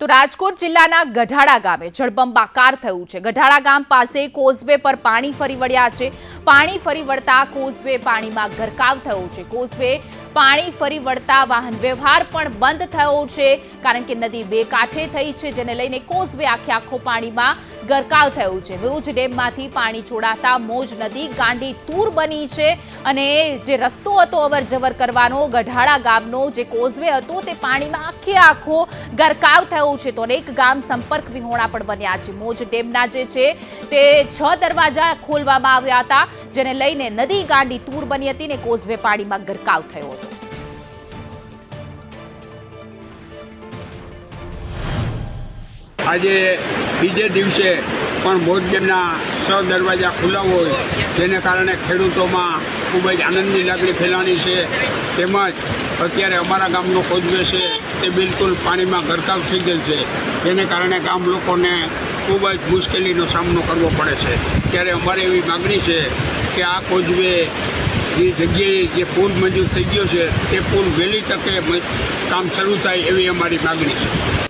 તો રાજકોટ જિલ્લાના ગઢાડા ગામે જળબંબાકાર થયું છે. ગઢાડા ગામ પાસે કોઝવે પર પાણી ફરી વળ્યા છે. પાણી ફરી વળતા કોઝવે પાણીમાં ગરકાવ થયો છે. કોઝવે પાણી ફરી વળતા વાહન વ્યવહાર પણ બંધ થયો છે, કારણ કે નદી બે કાંઠે થઈ છે, જેને લઈને કોઝવે આખે આખો પાણીમાં ગરકાવ થયું છે. ભુજ ડેમમાંથી પાણી છોડાતા મોજ નદી ગાંડી તૂર બની છે અને જે રસ્તો હતો અવર જવર કરવાનો, ગઢાળા ગામનો જે કોઝવે હતો, તે પાણીમાં આખે આખો ગરકાવ થયો છે. તો અનેક ગામ સંપર્ક વિહોણા પણ બન્યા છે. મોજ ડેમના જે છે, તે છ દરવાજા ખોલવામાં આવ્યા હતા, જેને લઈને નદી ગાંડી તૂર બની હતી ને કોઝવે પાણીમાં ગરકાવ થયો હતો. આજે બીજે દિવસે પણ ભોજનના છ દરવાજા ખુલ્લા હોય, જેને કારણે ખેડૂતોમાં ખૂબ જ આનંદની લાગણી ફેલાણી છે. તેમજ અત્યારે અમારા ગામનો કોજવે છે, તે બિલકુલ પાણીમાં ગરકાવ થઈ ગયેલ છે. જેને કારણે ગામ લોકોને ખૂબ જ મુશ્કેલીનો સામનો કરવો પડે છે. ત્યારે અમારે એવી માગણી છે કે આ કોજવે જે જગ્યાએ જે પુલ મંજૂર થઈ ગયો છે, તે પુલ વહેલી તકે કામ શરૂ થાય એવી અમારી માગણી છે.